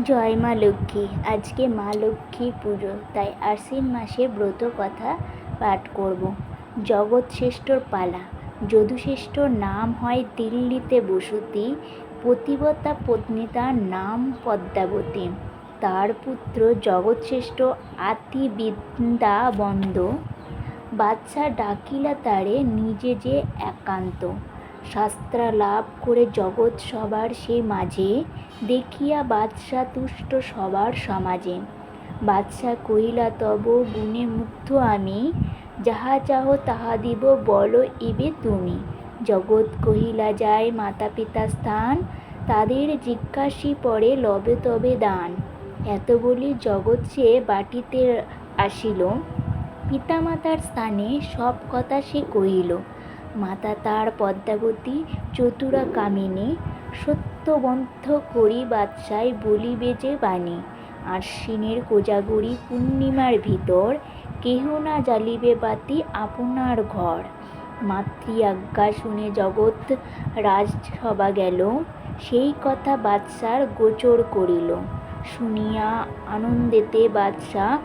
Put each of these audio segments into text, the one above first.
জয় মা লক্ষ্মী, আজকে মা লক্ষ্মী পুজো, তাই আশ্বিন মাসে ব্রত কথা পাঠ করব। জগৎ শ্রেষ্ঠর পালা যদুশ্রেষ্ঠর নাম হয় দিল্লিতে বসতি, পতিব্রতা পত্নী তার নাম পদ্মাবতী। তার পুত্র জগৎশ্রেষ্ঠ আতি বৃন্দাবন্দ বাদশা ডাকিলা তারে নিজে যে একান্ত। শাস্ত্রা লাভ করে জগৎ সবার সে মাঝে, দেখিয়া বাদশা তুষ্ট সবার সমাজে। বাদশা কহিলা, তব গুণে মুগ্ধ আমি, যাহা চাহ তাহা দিব, বলো ইবে তুমি। জগৎ কহিলা, যায় মাতা পিতা স্থান, তাদের জিজ্ঞাসি পরে লবে তবে দান। এত বলি জগৎ সে বাটিতে আসিল। পিতামাতার স্থানে সব কথা সে কহিল। মাতা তার পদ্মাবতী চতুরা কামিনী সত্যবন্ধ করি বাদশায় বলিবে যে বাণী, আশ্বিনের কোজাগরি পূর্ণিমার ভিতর কেহ না জ্বালিবে বাতি আপনার ঘর। মাতৃ আজ্ঞা শুনে জগৎ রাজসভা গেল, সেই কথা বাদশার গোচর করিল। শুনিয়া আনন্দেতে বাদশা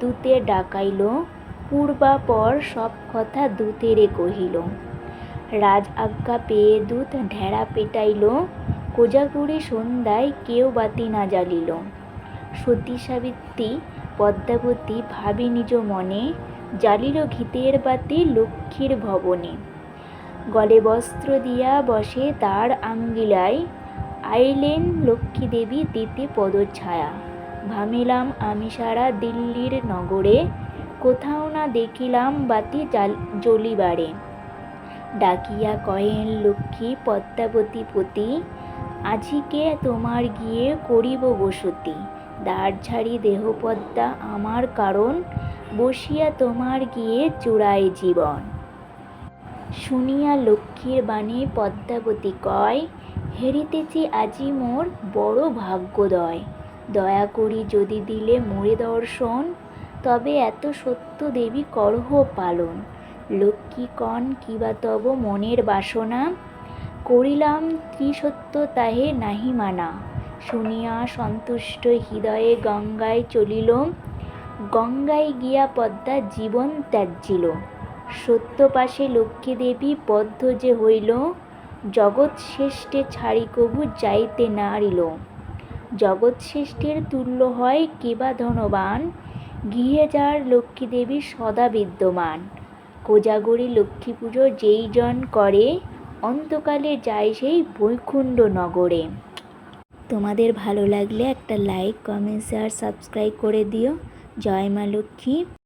দূতে ডাকাইল, পূর্বাপর সব কথা দূতেরে কহিল রাজ আজ্ঞা পেয়ে দূত ঢেড়া পেটাইল। কোজাগরি সন্ধ্যায় কেউ বাতি না জ্বালিল। সতী সাবিত্রী পদ্মাবতী ভাবি নিজ মনে জ্বালিল ঘিতের বাতি লক্ষ্মীর ভবনে। গলে বস্ত্র দিয়া বসে তার আঙ্গিলায়, আইলেন লক্ষ্মী দেবী দিতে পদছায়া। ভামিলাম আমি সারা দিল্লির নগরে, কোথাও না দেখিলাম বাতি জ্বলিবারে। ডাকিয়া কহেন, লক্ষ্মী পদ্মাবতী পতি আজিকে তোমার গিয়ে করিব বসতি। দ্বার ছাড়ি দেহপদ্মা আমার কারণ, বসিয়া তোমার গিয়ে চূড়ায় জীবন। শুনিয়া লক্ষ্মীর বাণী পদ্মাবতী কয়, হেরিতেছি আজি মোর বড় ভাগ্যোদয়। দয়া করি যদি দিলে মোরে দর্শন, তবে এত সত্য দেবী করহ পালন। লক্ষ্মী কন কিবা তব মনের বাসনা? করিলাম ত্রিসত্য তাহে নাহি মানা। শুনিয়া সন্তুষ্ট হৃদয়ে গঙ্গায় চলিল। গঙ্গায় গিয়া পদ্মা জীবন ত্যাজ্যিল সত্য পাশে লক্ষ্মী দেবী বদ্ধ যে হইল। জগৎ শ্রেষ্ঠে ছাড়ি কবু যাইতে নারিল। জগৎ শ্রেষ্ঠের তুল্য হয় কেবা ধনবান। গৃহে যার লক্ষ্মী দেবী সদা বিদ্যমান। কোজাগরী লক্ষ্মী পুজো যেই জন করে, অন্তকালে যায় সেই বৈকুণ্ঠ নগরে। তোমাদের ভালো লাগলে একটা লাইক কমেন্ট শেয়ার সাবস্ক্রাইব করে দিও। জয় মা লক্ষ্মী।